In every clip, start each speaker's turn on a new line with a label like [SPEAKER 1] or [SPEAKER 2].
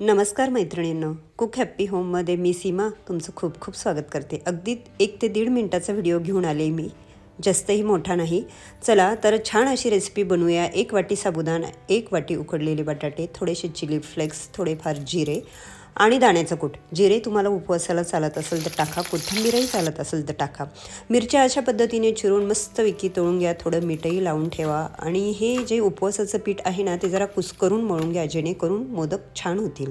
[SPEAKER 1] नमस्कार मैत्रिणींनो cook happy होममध्ये मी सीमा तुमचं खूप खूप स्वागत करते. अगदी एक ते दीड मिनटाचा व्हिडिओ घेऊन आले मी. जास्तही मोठा नाही. चला तर छान अशी रेसिपी बनवूया. एक वाटी साबुदाणा एक वाटी उकडलेले बटाटे थोडेसे चिली फ्लेक्स थोडेफार जिरे आणि दाण्याचं कूट. जिरे तुम्हाला उपवासाला चालत असेल तर टाका. कोथिंबीरही चालत असेल तर टाका. मिरच्या अशा पद्धतीने चिरून मस्त विकी तळून घ्या. थोडं मीठही लावून ठेवा. आणि हे जे उपवासाचं पीठ आहे ना ते जरा कुस्करून मळून घ्या. जेणेकरून मोदक छान होतील.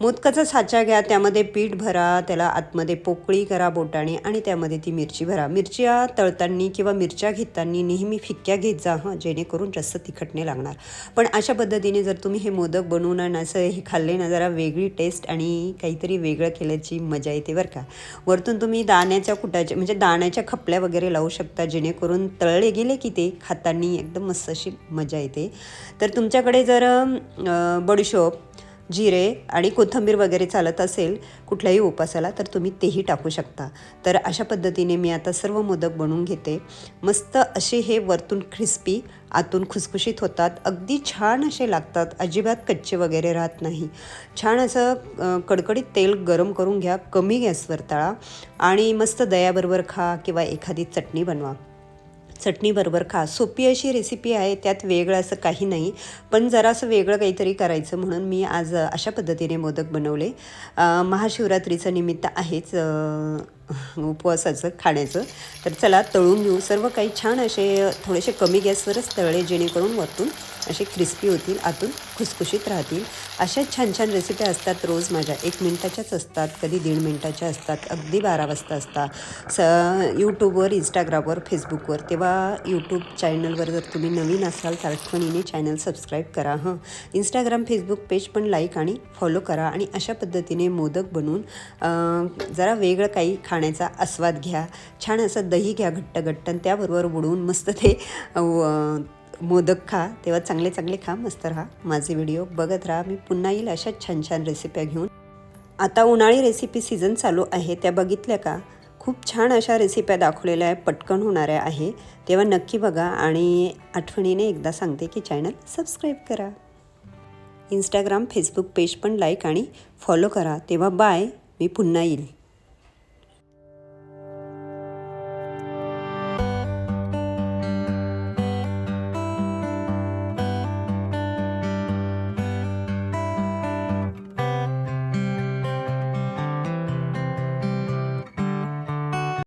[SPEAKER 1] मोदकाचा साचा घ्या त्यामध्ये पीठ भरा त्याला आतमध्ये पोकळी करा बोटाने आणि त्यामध्ये ती मिरची भरा. मिरच्या तळताना किंवा मिरच्या घेताना नेहमी फिक्क्या घेत जा हां जेणेकरून जास्त तिखट नाही लागणार. पण अशा पद्धतीने जर तुम्ही हे मोदक बनवून आणि असं हे खाल्ले ना जरा वेगळी टेस्ट आणि काहीतरी वेगळं केल्याची मजा येते बरं का. वरतून तुम्ही दाण्याच्या कुटाच्या म्हणजे दाण्याच्या खपल्या वगैरे लावू शकता जेणेकरून तळले गेले की ते खाताना एकदम मस्त अशी मजा येते. तर तुमच्याकडे जर अं, बडीशोप जिरे आणि कोथिंबीर वगैरे चालत असेल कुठल्याही उपासाला तर तुम्ही तेही टाकू शकता. तर अशा पद्धतीने मी आता सर्व मोदक बनवून घेते. मस्त असे हे वरतून क्रिस्पी आतून खुसखुशीत होतात. अगदी छान असे लागतात. अजिबात कच्चे वगैरे राहत नाही. छान असं कडकडीत तेल गरम करून घ्या. कमी गॅसवर तळा. आणि मस्त दयाबरोबर खा किंवा एखादी चटणी बनवा. चटणीबरोबर खा. सोपी अशी रेसिपी आहे त्यात वेगळं असं काही नाही. पण जरासं वेगळं काहीतरी करायचं म्हणून मी आज अशा पद्धतीने मोदक बनवले. महाशिवरात्रीचं निमित्त आहेच उपवासाचं खाण्याचं. तर चला तळून घेऊ. सर्व काही छान असे थोडेसे कमी गॅसवरच तळले जेणेकरून वरतून असे क्रिस्पी होतील आतून खुसखुशीत राहतील. अशा छान छान रेसिपी असतात रोज माझ्या. एक मिनटाच्याच असतात कधी दीड मिनटाच्या असतात अगदी बारा वाजता असतात. स यूट्यूबवर इंस्टाग्रामवर फेसबुकवर तेव्हा यूट्यूब चॅनलवर जर तुम्ही नवीन असाल तर आठवणीने चॅनल सबस्क्राईब करा हं. इंस्टाग्राम फेसबुक पेज पण लाईक आणि फॉलो करा आणि अशा पद्धतीने मोदक बनवून जरा वेगळं काही खाण्याचा आस्वाद घ्या. छान असं दही घ्या घट्ट घट्ट आणि त्याबरोबर बुडवून मस्त ते मोदक खा तेव्हा चांगले चांगले खा मस्त राहा. माझे व्हिडिओ बघत राहा. मी पुन्हा येईल अशा छान छान रेसिप्या घेऊन. आता उन्हाळी रेसिपी सीझन चालू आहे. त्या बघितल्या का? खूप छान अशा रेसिप्या दाखवलेल्या आहे पटकन होणाऱ्या आहे. तेव्हा नक्की बघा आणि आठवणीने एकदा सांगते की चॅनल सबस्क्राईब करा. इंस्टाग्राम फेसबुक पेज पण लाईक आणि फॉलो करा. तेव्हा बाय मी पुन्हा येईल.